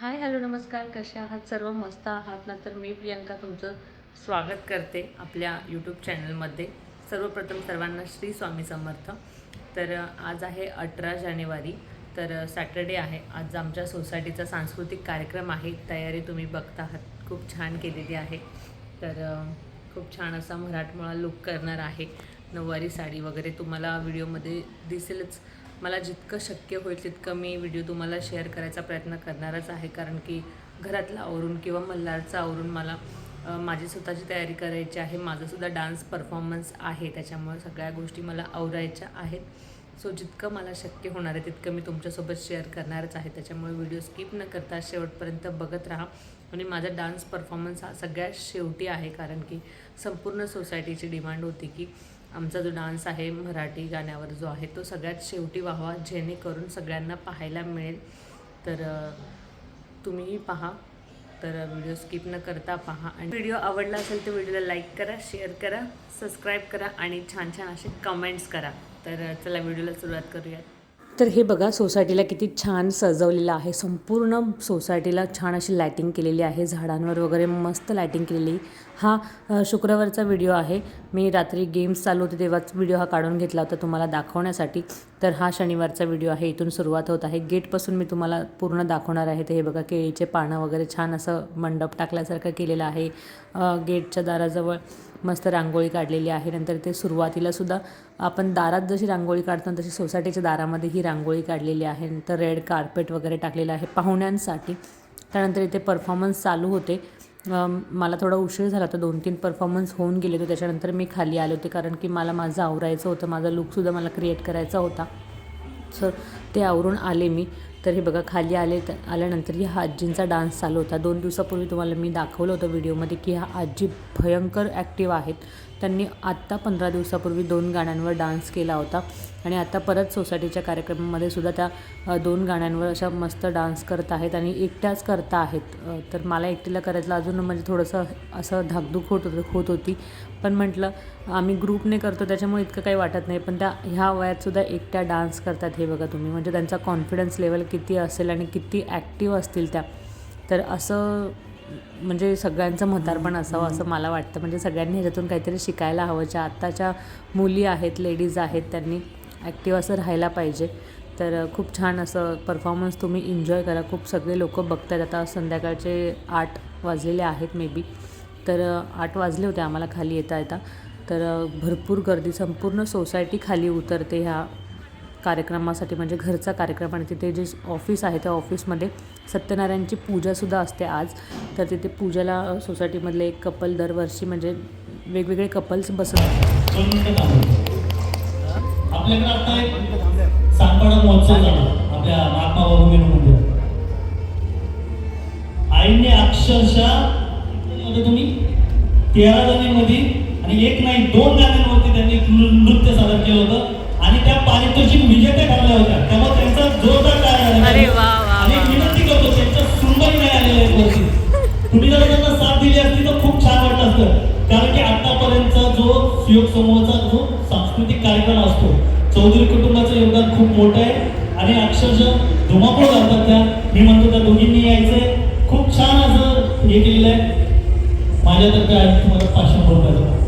Hi hello नमस्कार. कसे आहात? सर्व मस्त आहात ना? तर मी प्रियंका तुमचं स्वागत करते आपल्या यूट्यूब चॅनलमध्ये सर्वप्रथम सर्वांना श्री स्वामी समर्थ. तर आज आहे अठरा जानेवारी. तर सॅटरडे सॅटर्डे आहे. आज आमच्या सोसायटीचा सांस्कृतिक कार्यक्रम आहे. तयारी तुम्ही बघता आहात खूप छान केलेली आहे. तर खूप छान असा मराठमोळा लुक करणार आहे. नऊवारी साडी वगैरे तुम्हाला व्हिडिओमध्ये दिसेलच. मला जितकं शक्य होईल तितकं मी व्हिडिओ तुम्हाला शेअर करायचा प्रयत्न करणारच आहे. कारण की घरातला आवरून किंवा मल्हारचं आवरून मला माझी स्वतःची तयारी करायची आहे. माझासुद्धा डान्स परफॉर्मन्स आहे. त्याच्यामुळे सगळ्या गोष्टी मला आवरायच्या आहेत. सो जितकं मला शक्य होणार आहे तितकं मी तुमच्यासोबत शेअर करणारच आहे. त्याच्यामुळे व्हिडिओ स्किप न करता शेवटपर्यंत बघत राहा. आणि माझा डान्स परफॉर्मन्स हा सगळ्यात शेवटी आहे. कारण की संपूर्ण सोसायटीची डिमांड होती की आमचा जो डान्स आहे मराठी गाण्यावर जो आहे तो सगळ्यात शेवटी व्हावा जेणेकरून सगळ्यांना पाहायला मिळेल. तर तुम्हीही पहा. तर व्हिडिओ स्किप न करता पहा. आणि व्हिडिओ आवडला असेल तर व्हिडिओला लाईक करा शेअर करा सबस्क्राईब करा आणि छान छान असे कमेंट्स करा. तर चला व्हिडिओला सुरुवात करूयात. तर हे बघा सोसायटीला किती छान सजवलेलं आहे. संपूर्ण सोसायटीला छान अशी लायटिंग केलेली आहे. झाडांवर वगैरे मस्त लायटिंग केलेली. हा शुक्रवारचा व्हिडिओ आहे. मी रात्री गेम्स चालू होते तेव्हाच व्हिडिओ हा काढून घेतला होता तुम्हाला दाखवण्यासाठी. तर हा शनिवारचा व्हिडिओ आहे. इथून सुरुवात होत आहे. गेटपासून मी तुम्हाला पूर्ण दाखवणार आहे. ते हे बघा केळीचे पानं वगैरे छान असं मंडप टाकल्यासारखं केलेलं आहे. गेटच्या दाराजवळ मस्त रांगोळी काढलेली आहे. नंतर ते सुरुवातीला सुद्धा आपण दारात जशी रांगोळी काढतो तशी सोसायटीच्या दारामध्ये ही रांगोळी काढलेली आहे. नंतर रेड कार्पेट वगैरे टाकलेलं आहे पाहुण्यांसाठी. त्यानंतर इथे परफॉर्मन्स चालू होते. मला थोडा उशीर झाला होता. दोन तीन परफॉर्मन्स होऊन गेले होते. त्याच्यानंतर मी खाली आले होते. कारण की मला माझं आवरायचं होतं. माझा लुकसुद्धा मला क्रिएट करायचा होता. सर ते आवरून आले मी. तर हे बघा खाली आले तर आल्यानंतर ही हा आजींचा डान्स चालू होता. दोन दिवसापूर्वी तुम्हाला मी दाखवलं होतं व्हिडिओमध्ये की ह्या आजी भयंकर ॲक्टिव्ह आहेत. त्यांनी आत्ता पंधरा दिवसापूर्वी दोन गाण्यांवर डान्स केला होता. आणि आता परत सोसायटीच्या कार्यक्रमामध्ये सुद्धा त्या दोन गाण्यांवर अशा मस्त डान्स करत आहेत आणि एकट्याच करता आहेत. तर मला एकटीला करायचं अजून म्हणजे थोडंसं असं धाकधूक होत होतं होत होती. पण म्हटलं आम्ही ग्रुपने करतो त्याच्यामुळे इतकं काही वाटत नाही. पण त्या ह्या वयातसुद्धा एकट्या डान्स करतात हे बघा तुम्ही. म्हणजे त्यांचा कॉन्फिडन्स लेवल किती असेल आणि किती ॲक्टिव्ह असतील त्या. तर असं म्हणजे सगळ्यांचं म्हातारपण असावं असं मला वाटतं. म्हणजे सगळ्यांनी ह्याच्यातून काहीतरी शिकायला हवं. ज्या आत्ताच्या मुली आहेत लेडीज आहेत त्यांनी ॲक्टिव्ह असं राहायला पाहिजे. तर खूप छान असं परफॉर्मन्स तुम्ही एन्जॉय करा. खूप सगळे लोक बघतात आता संध्याकाळचे आठ वाजलेले आहेत मे बी तर आठ वाजले होते. आम्हाला खाली येता येता. तर भरपूर गर्दी संपूर्ण सोसायटी खाली उतरते ह्या कार्यक्रमासाठी म्हणजे घरचा कार्यक्रम आणि तिथे जे ऑफिस आहे त्या ऑफिसमध्ये सत्यनारायणची पूजासुद्धा असते आज. तर तिथे पूजेला सोसायटीमधले एक कपल दरवर्षी म्हणजे वेगवेगळे कपल्स बसत आईने अक्षरशः तुम्ही तेरा जणींमध्ये आणि एक नाही दोन जणांमध्ये पारितोषिक विजेत्या ठरल्या होत्या त्यामुळे त्यांचा जोरदार काय आणि. विनंती करतो त्यांच्या सुनबाई नाही आलेल्या आहेत वरती. तुम्ही जर त्यांना साथ दिली असती तर खूप छान वाटलं असतं. कारण की आतापर्यंतचा जो सुयोग समूहाचा जो सांस्कृतिक कार्यक्रम असतो चौधरी कुटुंबाचं योगदान खूप मोठं आहे. आणि अक्षरशः धुमाकूळ घालतात त्या. मी म्हणतो त्या दोघींनी यायचंय. खूप छान असं हे केलेलं आहे. माझ्यातर्फे आहे तुम्हाला पाचशे रुपयाचं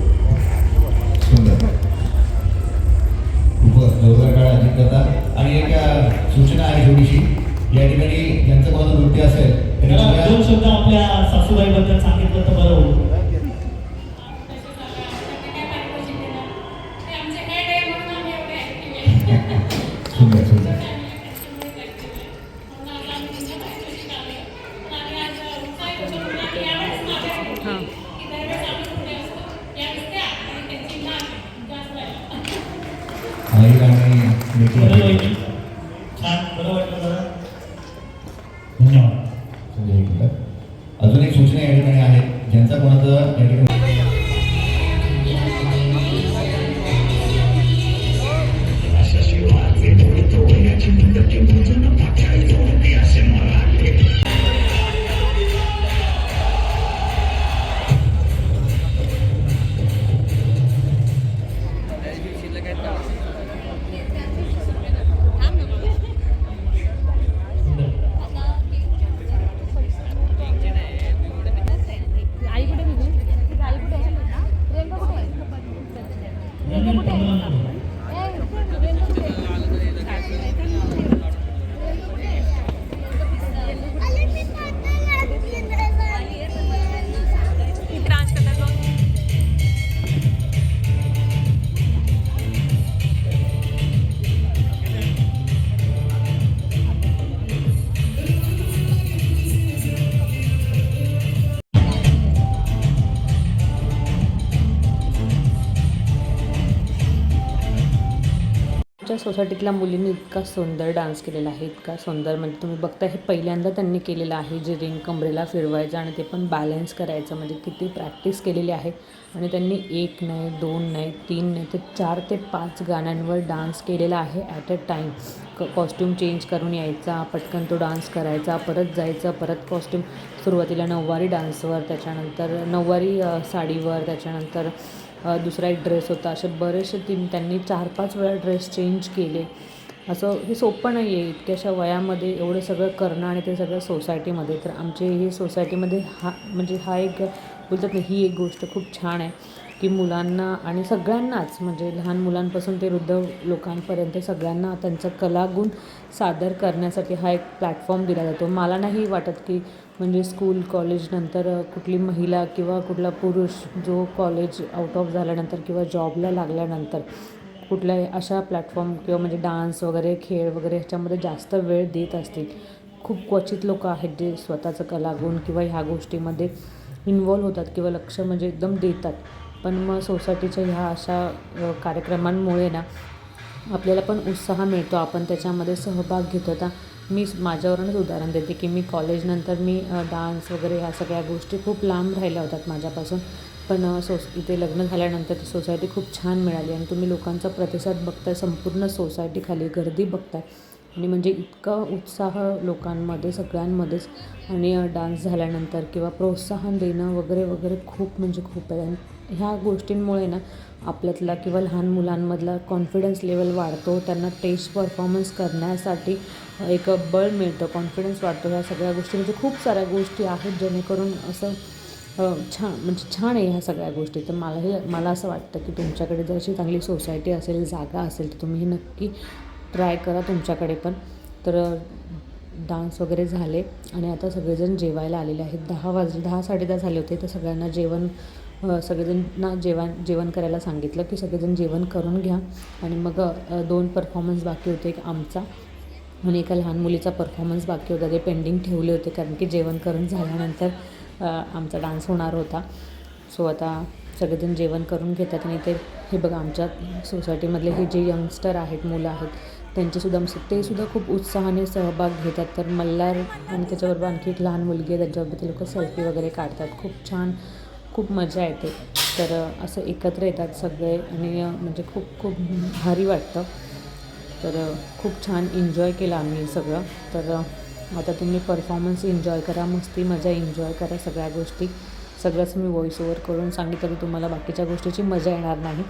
करतात. आणि एक सूचना आहे थोडीशी या ठिकाणी ज्यांचं कोणाचं नृत्य असेल दोन शब्द आपल्या सासूबाईबद्दल सांगितलं तर बरं होईल. आणि लेकी बरं आहे. ng pangako. आमच्या सोसायटीतल्या मुलींनी इतका सुंदर डान्स केलेला आहे इतका सुंदर म्हणजे तुम्ही बघता हे पहिल्यांदा त्यांनी केलेलं आहे जे रिंग कमरेला फिरवायचं आणि ते पण बॅलन्स करायचं. म्हणजे किती प्रॅक्टिस केलेली आहे. आणि त्यांनी एक नाही दोन नाही तीन नाही तर चार ते पाच गाण्यांवर डान्स केलेला आहे ॲट अ टाईम क कॉस्ट्यूम चेंज करून यायचा पटकन तो डान्स करायचा परत जायचा परत कॉस्ट्यूम सुरुवातीला नऊवारी डान्सवर त्याच्यानंतर नऊवारी साडीवर त्याच्यानंतर दुसरा एक ड्रेस होता. असे बरेचसे तीन त्यांनी चार पाच वेळा ड्रेस चेंज केले. असं हे सोपं नाही आहे इतक्याशा वयामध्ये एवढं सगळं करणं आणि ते सगळं सोसायटीमध्ये तर आमचे हे सोसायटीमध्ये हा म्हणजे हा एक बोलतात ना ही एक गोष्ट खूप छान आहे. की मुलांना आणि सगळ्यांनाच म्हणजे लहान मुलांपासून ते वृद्ध लोकांपर्यंत सगळ्यांना त्यांचा कलागुण सादर करण्यासाठी हा एक प्लॅटफॉर्म दिला जातो. मला नाही वाटत की म्हणजे स्कूल कॉलेजनंतर कुठली महिला किंवा कुठला पुरुष जो कॉलेज आउट ऑफ झाल्यानंतर किंवा जॉबला लागल्यानंतर कुठल्याही अशा प्लॅटफॉर्म किंवा म्हणजे डान्स वगैरे खेळ वगैरे ह्याच्यामध्ये जास्त वेळ देत असतील. खूप क्वचित लोक आहेत जे स्वतःचं कलागुण किंवा ह्या गोष्टीमध्ये इन्वॉल्व होतात किंवा लक्ष म्हणजे एकदम देतात. पण मग सोसायटीच्या ह्या अशा कार्यक्रमांमुळे ना आपल्याला पण उत्साह मिळतो. आपण त्याच्यामध्ये सहभाग घेतो. आता मी माझ्यावरूनच उदाहरण देते की मी कॉलेजनंतर मी डान्स वगैरे ह्या सगळ्या गोष्टी खूप लांब राहिल्या होत्यात माझ्यापासून. पण सोस इथे लग्न झाल्यानंतर ती सोसायटी खूप छान मिळाली आणि तुम्ही लोकांचा प्रतिसाद बघताय संपूर्ण सोसायटीखाली गर्दी बघताय. आणि म्हणजे इतका उत्साह लोकांमध्ये सगळ्यांमध्येच. आणि डान्स झाल्यानंतर किंवा प्रोत्साहन देणं वगैरे वगैरे खूप म्हणजे खूप आहे. आणि ह्या गोष्टींमुळे ना आपल्यातला किंवा लहान मुलांमधला कॉन्फिडन्स लेवल वाढतो. त्यांना टेस्ट परफॉर्मन्स करण्यासाठी एक बळ मिळतं. कॉन्फिडन्स वाढतो. ह्या सगळ्या गोष्टी म्हणजे खूप साऱ्या गोष्टी आहेत जेणेकरून असं छान म्हणजे छान आहे ह्या सगळ्या गोष्टी. तर मलाही मला असं वाटतं की तुमच्याकडे जर अशी चांगली सोसायटी असेल जागा असेल तर तुम्ही हे नक्की ट्राय करा तुमच्याकडे पण. तर डान्स वगैरे झाले आणि आता सगळेजण जेवायला आलेले आहेत. दहा वाज दहा साडेदहा झाले होते. तर सगळ्यांना जेवण सगळेजणांना जेवण जेवण करायला सांगितलं की सगळेजण जेवण करून घ्या. आणि मग दोन परफॉर्मन्स बाकी होते. एक आमचा आणि एका लहान मुलीचा परफॉर्मन्स बाकी होता. ते पेंडिंग ठेवले होते कारण की जेवण करून झाल्यानंतर आमचा डान्स होणार होता. सो आता सगळेजण जेवण करून घेतात आणि ते हे बघा आमच्या सोसायटीमधले हे जे यंगस्टर आहेत मुलं आहेत त्यांचेसुद्धा ते सुद्धा खूप उत्साहाने सहभाग घेतात. तर मल्हार आणि त्याच्याबरोबर आणखी एक लहान मुलगी आहे. त्यांच्याबरोबर ते लोक सेल्फी वगैरे काढतात. खूप छान खूप मजा येते. तर असं एकत्र येतात सगळे आणि म्हणजे खूप खूप भारी वाटतं. तर खूप छान एन्जॉय केलं आम्ही सगळं. तर आता तुम्ही परफॉर्मन्स एन्जॉय करा मस्ती मजा एन्जॉय करा सगळ्या गोष्टी. सगळंच मी व्हॉइस ओवर करून सांगितलं तरी तुम्हाला बाकीच्या गोष्टीची मजा येणार नाही.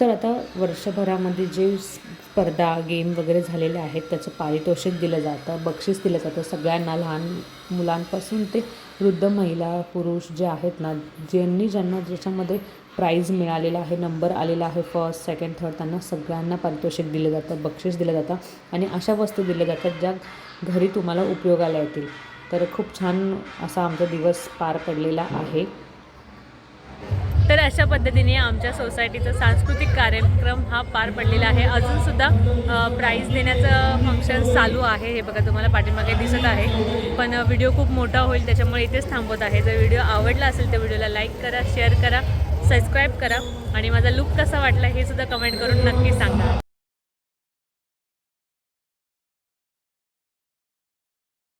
तर आता वर्षभरामध्ये जे स्पर्धा गेम वगैरे झालेले आहेत त्याचं पारितोषिक दिलं जातं बक्षीस दिलं जातं. सगळ्यांना लहान मुलांपासून ते वृद्ध महिला पुरुष जे आहेत ना ज्यांनी ज्यांना ज्याच्यामध्ये प्राईज मिळालेला आहे नंबर आलेला आहे फर्स्ट सेकंड थर्ड त्यांना सगळ्यांना पारितोषिक दिलं जातं बक्षीस दिलं जातं. आणि अशा वस्तू दिल्या जातात ज्या घरी तुम्हाला उपयोगाला येतील. तर खूप छान असा आमचा दिवस पार पडलेला आहे. तर अशा पद्धतीने आमच्या सोसायटीचा सांस्कृतिक कार्यक्रम हा पार पडलेला आहे. अजूनसुद्धा प्राईज देण्याचं फंक्शन चालू आहे. हे बघा तुम्हाला पाठीमागे दिसत आहे. पण व्हिडिओ खूप मोठा होईल त्याच्यामुळे इथेच थांबवत आहे. जर व्हिडिओ आवडला असेल तर व्हिडिओला लाईक करा शेअर करा सबस्क्राईब करा. आणि माझा लुक कसा वाटला हे सुद्धा कमेंट करून नक्की सांगा.